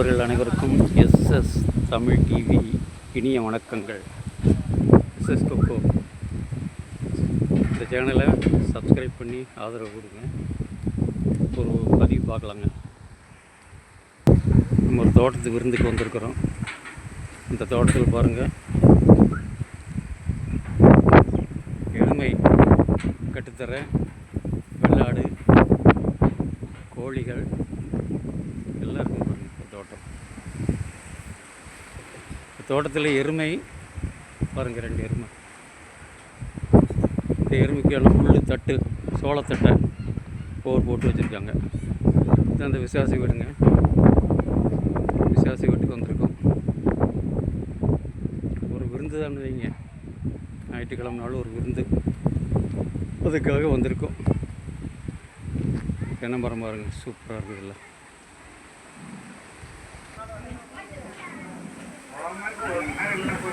நண்பர்கள் அனைவருக்கும் SS Tamil TV இனிய வணக்கங்கள். எஸ்எஸ் கொக்கோ இந்த சேனலை சப்ஸ்கிரைப் பண்ணி ஆதரவு கொடுங்க. ஒரு பதிவு பார்க்கலாங்க. நம்ம ஒரு தோட்டத்துக்கு விருந்துக்கு வந்திருக்கிறோம். இந்த தோட்டத்தில் பாருங்கள் எருமை கட்டுத்தர வெள்ளாடு கோழிகள் எல்லாருக்கும் இருக்கும் பாருங்க இந்த தோட்டம் இந்த தோட்டத்தில் எருமை. பாருங்கள் ரெண்டு எருமை. இந்த எருமைக்கான புல் தட்டு சோளத்தட்டை போர் போட்டு வச்சுருக்காங்க. இது அந்த விசுவாசி வீடுங்க. விசுவாசி வீட்டுக்கு வந்திருக்கோம். ஒரு விருந்து தான் வைங்க. ஞாயிற்றுக்கிழமை ஒரு விருந்து. அதுக்காக வந்திருக்கோம். தென்னை மரம் சூப்பராக இருக்குதுல்ல ஆ,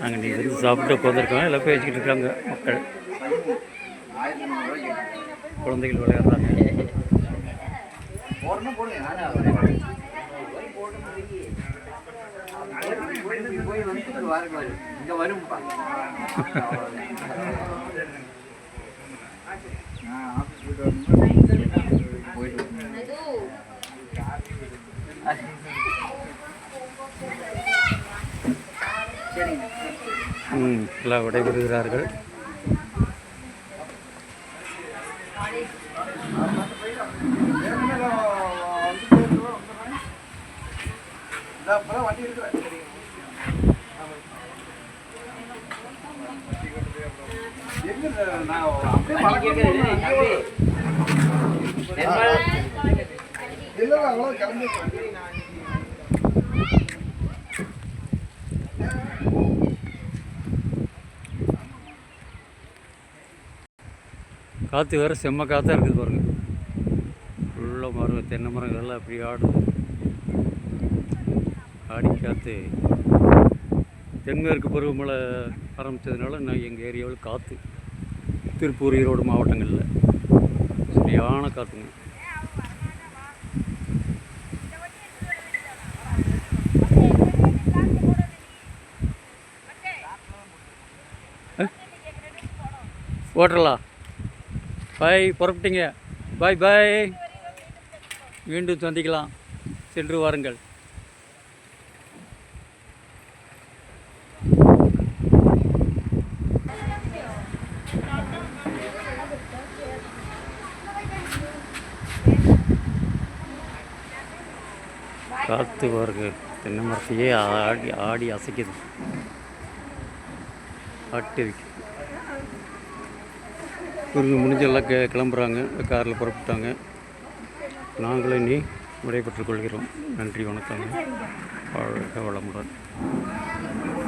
நாங்கள் நீ வந்து சாப்பிட்டு உட்காந்துருக்கோம் எல்லாம் பேசிக்கிட்டு இருக்காங்க மக்கள். குழந்தைகள் விளையாடுறாங்க. போய் வந்துட்டு வாருங்க இங்கே வரும்பா ம் எல்லாம் விடைபெறுகிறார்கள். வண்டி அவ்வளோ கிளம்பி காற்று வேறு செம்ம காற்றாக இருக்குது பாருங்க. ஃபுல்லாக மரம் தென்னை மரங்கள் எல்லாம் அப்படி ஆடுது. ஆடி காற்று தென்மேற்கு பருவமழை ஆரம்பித்ததுனால நான் எங்கள் ஏரியாவில் காற்று திருப்பூர் ஈரோடு மாவட்டங்களில். சரியான காற்றுங்க ஓட்டலா பாய் புறப்பட்டீங்க. பாய் பாய். மீண்டும் சந்திக்கலாம். சென்று வாருங்கள். காற்று பாருங்க தென்னை மரத்தையே ஆடி ஆடி அசைக்குது. ஆட்டு வைக்குது முடிஞ்செல்லாம் கே கிளம்புறாங்க. காரில் புறப்பட்டாங்க. நாங்களும் இனி விடைபெற்றுக் கொள்கிறோம். நன்றி வணக்கம். வாழ்க வளமுடன்.